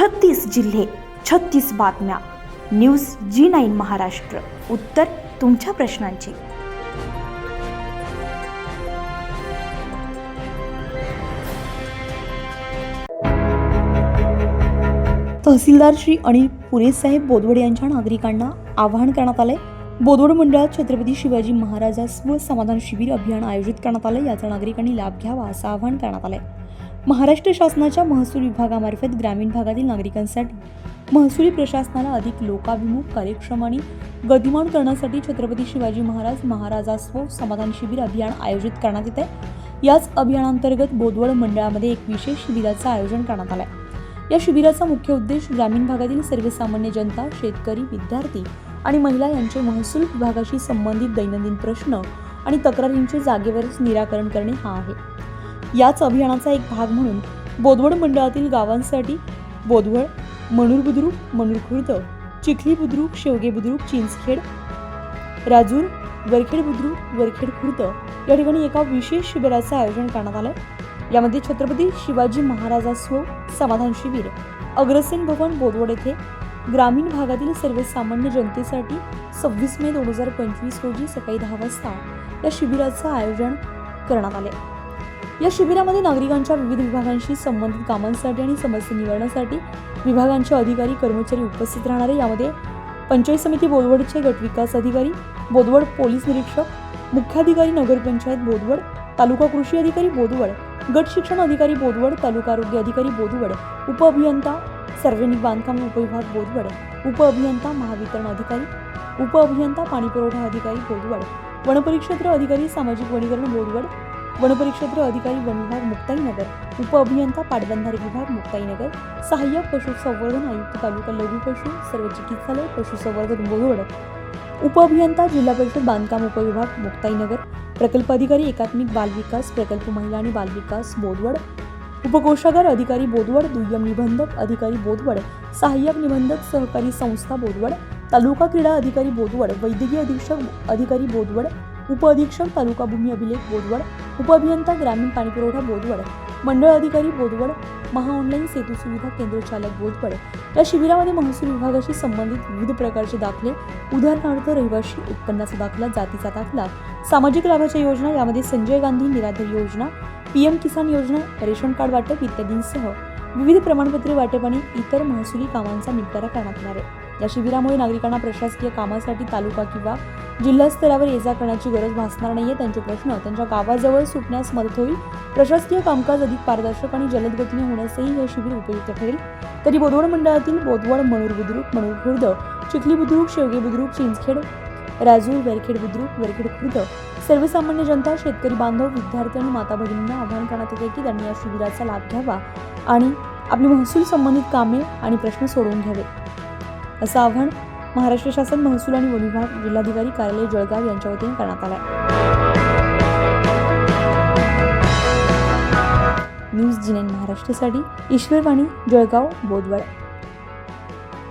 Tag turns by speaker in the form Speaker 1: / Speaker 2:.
Speaker 1: छत्तीस जिल्हे छत्तीस बातम्या. News G nine Maharashtra. उत्तर तुमच्या प्रश्नांची. तहसीलदार श्री अनिल पुरेसाहेब बोदवड यांच्या नागरिकांना आवाहन करण्यात आले बोदवड मंडळात छत्रपती शिवाजी महाराजा व समाधान शिबिर अभियान आयोजित करण्यात आलं याचा नागरिकांनी लाभ घ्यावा असं आवाहन करण्यात आलंय. महाराष्ट्र शासनाच्या महसूल विभागामार्फत ग्रामीण भागातील नागरिकांसाठी महसुली प्रशासनाला अधिक लोकाभिमुख कार्यक्षम आणि गतिमान करण्यासाठी छत्रपती शिवाजी महाराज महाराजास्व समाधान शिबिर अभियान आयोजित करण्यात येत आहे. याच अभियानांतर्गत बोदवड मंडळामध्ये एक विशेष शिबिराचं आयोजन करण्यात आलं आहे या शिबिराचा मुख्य उद्देश ग्रामीण भागातील सर्वसामान्य जनता शेतकरी विद्यार्थी आणि महिला यांचे महसूल विभागाशी संबंधित दैनंदिन प्रश्न आणि तक्रारींचे जागेवरच निराकरण करणे हा आहे. याच अभियानाचा एक भाग म्हणून बोदवड मंडळातील गावांसाठी बोदवड मणूर बुद्रुक मणूर खुर्द चिखली बुद्रुक शेवगे बुद्रुक चिंचखेड राजूर वरखेड बुद्रुक वरखेड खुर्द या ठिकाणी एका विशेष शिबिराचं आयोजन करण्यात आलं यामध्ये छत्रपती शिवाजी महाराजास्व समाधान शिबिर अग्रसेन भवन बोदवड येथे ग्रामीण भागातील सर्वसामान्य जनतेसाठी सव्वीस मे दोन हजार पंचवीस रोजी सकाळी दहा वाजता या शिबिराचं आयोजन करण्यात आले या शिबिरामध्ये नागरिकांच्या विविध विभागांशी संबंधित कामांसाठी आणि समस्या निवारणासाठी विभागांचे अधिकारी कर्मचारी उपस्थित राहणारे. यामध्ये पंचायत समिती बोदवडचे गटविकास अधिकारी बोदवड पोलीस निरीक्षक मुख्याधिकारी नगरपंचायत बोदवड तालुका कृषी अधिकारी बोदवड गट शिक्षण अधिकारी बोदवड तालुका आरोग्य अधिकारी बोदवड उपअभियंता सार्वजनिक बांधकाम उपविभाग बोदवड उपअभियंता महावितरण अधिकारी उपअभियंता पाणीपुरवठा अधिकारी बोदवड वनपरिक्षेत्र अधिकारी सामाजिक वनीकरण बोदवड वनपरिक्षेत्र अधिकारी वन विभाग मुक्ताईनगर उपअभियंता पाटबंधारे विभाग मुक्ताईनगर सहाय्यक पशुसंवर्धन आयुक्त तालुका लघु पशु सर्व चिकित्सालय पशुसंवर्धन बोधवड. उपअभियंता जिल्हा परिषद बांधकाम उपविभाग मुक्ताईनगर प्रकल्प अधिकारी एकात्मिक बाल विकास प्रकल्प महिला आणि बालविकास बोधवड. उपकोषागार अधिकारी बोधवड दुय्यम निबंधक अधिकारी बोधवड सहाय्यक निबंधक सहकारी संस्था बोधवड तालुका क्रीडा अधिकारी बोधवड वैद्यकीय अधीक्षक अधिकारी बोधवड उपअधीक्षक तालुका भूमी अभिलेख बोधवड उपअभियंता ग्रामीण पाणीपुरवठा बोदवड मंडळ अधिकारी बोदवड महाऑनलाईन सेतू सुविधा केंद्र चालक बोदवड या शिबिरामध्ये महसूल विभागाशी संबंधित विविध प्रकारचे दाखले उदाहरणार्थ रहिवाशी उत्पन्नाचा दाखला जातीचा दाखला सामाजिक लाभाच्या योजना यामध्ये संजय गांधी निराधार योजना पीएम किसान योजना रेशन कार्ड वाटप इत्यादींसह विविध प्रमाणपत्रे वाटप आणि इतर महसुली कामांचा निपटारा करण्यात येणार आहे. या शिबिरामुळे नागरिकांना प्रशासकीय कामासाठी तालुका किंवा जिल्हा स्तरावर ये जा करण्याची गरज भासणार नाहीये त्यांचे प्रश्न. त्यांच्या गावाजवळ सुटण्यास मदत होईल. प्रशासकीय कामकाज अधिक पारदर्शक आणि जलद गतीने होण्यासही हे शिबिर उपयुक्त ठरेल. तरी बोदवड मंडळातील बोदवड मणूर बुद्रुक मणूर खुर्द चिखली बुद्रुक शेवगे बुद्रुक चिंचखेड राजूर वेरखेड बुद्रुक वेरखेड खुर्द सर्वसामान्य जनता शेतकरी बांधव विद्यार्थी आणि माता भगिनींना आवाहन करण्यात येते की त्यांनी या शिबिराचा लाभ घ्यावा आणि आपली महसूल संबंधित कामे आणि प्रश्न सोडवून घ्यावे. असं आव्हान महाराष्ट्र शासन महसूल आणि वन विभाग जिल्हाधिकारी कार्यालय जळगाव यांच्या वतीने करण्यात आलं न्यूज जिनेन महाराष्ट्रासाठी ईश्वरवाणी जळगाव बोदवड